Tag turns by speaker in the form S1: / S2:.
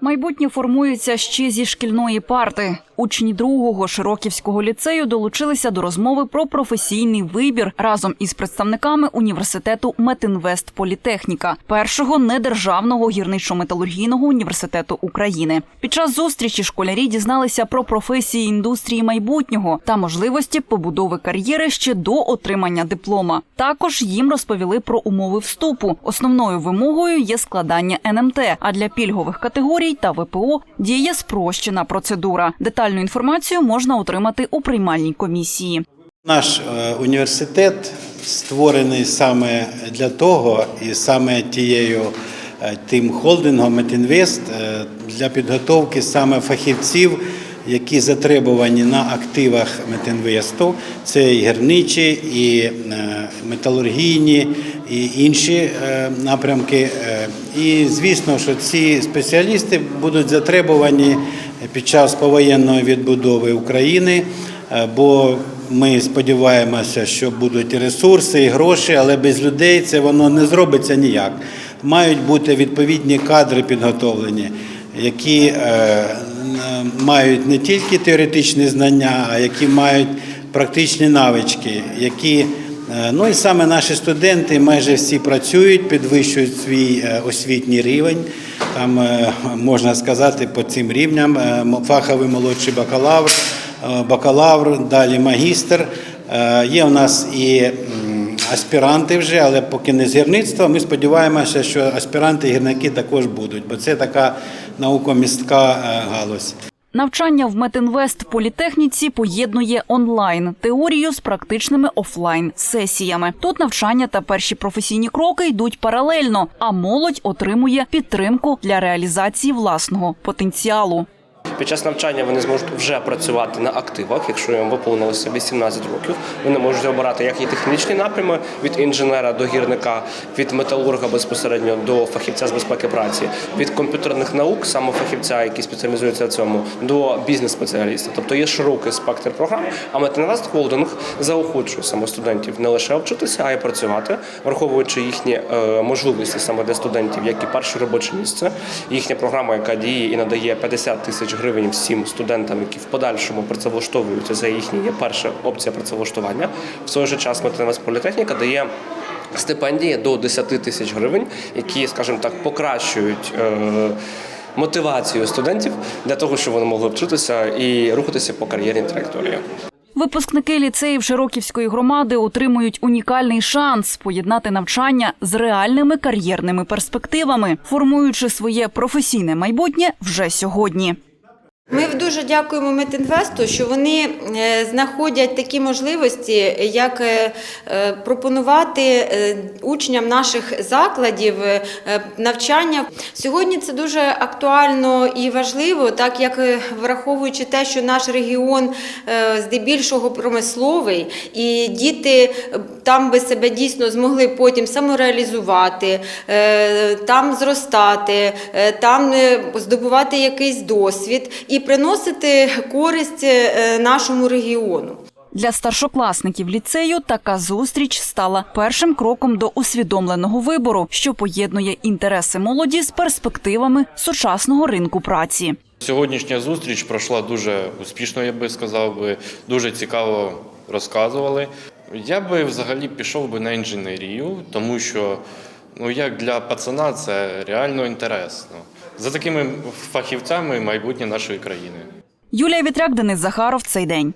S1: Майбутнє формується ще зі шкільної парти. Учні другого Широківського ліцею долучилися до розмови про професійний вибір разом із представниками університету Метинвест Політехніка, першого недержавного гірничо-металургійного університету України. Під час зустрічі школярі дізналися про професії індустрії майбутнього та можливості побудови кар'єри ще до отримання диплома. Також їм розповіли про умови вступу. Основною вимогою є складання НМТ. А для пільгових категорій та ВПО діє спрощена процедура. Детальну інформацію можна отримати у приймальній комісії.
S2: Наш е, університет створений саме для того, і саме тією е, тим холдингом Метінвест для підготовки саме фахівців, які затребувані на активах Метінвесту. Це і гірничі, і е, металургійні, і інші напрямки. І звісно, що ці спеціалісти будуть затребувані під час повоєнної відбудови України. Е, бо ми сподіваємося, що будуть ресурси, і гроші, але без людей це воно не зробиться ніяк. Мають бути відповідні кадри підготовлені, які е, мають не тільки теоретичні знання, а які мають практичні навички, які Ну і саме наші студенти майже всі працюють, підвищують свій е, освітній рівень. Там е, можна сказати по цим рівням е, фаховий молодший бакалавр, е, бакалавр, далі магістр. Е, Є у нас і аспіранти вже, але поки не з гірництва. Ми сподіваємося, що аспіранти і гірники також будуть, бо це така наукомістка е, галузь.
S1: Навчання в Метинвест політехніці поєднує онлайн теорію з практичними офлайн сесіями. Тут навчання та перші професійні кроки йдуть паралельно, а молодь отримує підтримку для реалізації власного потенціалу.
S3: Під час навчання вони зможуть вже працювати на активах, якщо їм виповнилося 18 років. Вони можуть обирати як і технічні напрями від інженера до гірника, від металурга безпосередньо до фахівця з безпеки праці, від комп'ютерних наук, саме фахівця, який спеціалізується в цьому, до бізнес-спеціаліста. Тобто є широкий спектр програм. А Метинвест Холдинг заохочує саме студентів не лише вчитися, а й працювати, враховуючи їхні е, можливості саме для студентів, як і перше робоче місце. Їхня програма, яка діє і надає 50 тисяч гривень всім студентам, які в подальшому працевлаштовуються. Це їхня є перша опція працевлаштування. В той же час Метинвест Політехніка дає. Стипендії до 10 тисяч гривень, які, скажімо так, покращують е, мотивацію студентів для того, щоб вони могли вчитися і рухатися по кар'єрній траєкторії.
S1: Випускники ліцеїв Широківської громади отримують унікальний шанс поєднати навчання з реальними кар'єрними перспективами, формуючи своє професійне майбутнє вже сьогодні.
S4: Ми дуже дякуємо Метінвесту, що вони е, знаходять такі можливості, як е, е, пропонувати учням наших закладів навчання. Сьогодні це дуже актуально і важливо, так як враховуючи те, що наш регіон здебільшого промисловий, і діти там би себе дійсно змогли потім самореалізувати, там зростати, там здобувати якийсь досвід і приносити користь е, нашому регіону.
S1: Для старшокласників ліцею така зустріч стала першим кроком до усвідомленого вибору, що поєднує інтереси молоді з перспективами сучасного ринку праці.
S5: Сьогоднішня зустріч пройшла дуже успішно, я би сказав би, дуже цікаво розказували. Я би взагалі пішов би на інженерію, тому що ну як для пацана це реально інтересно. За такими фахівцями майбутнє нашої країни.
S1: Юлія Вітряк, Денис Захаров. Цей день.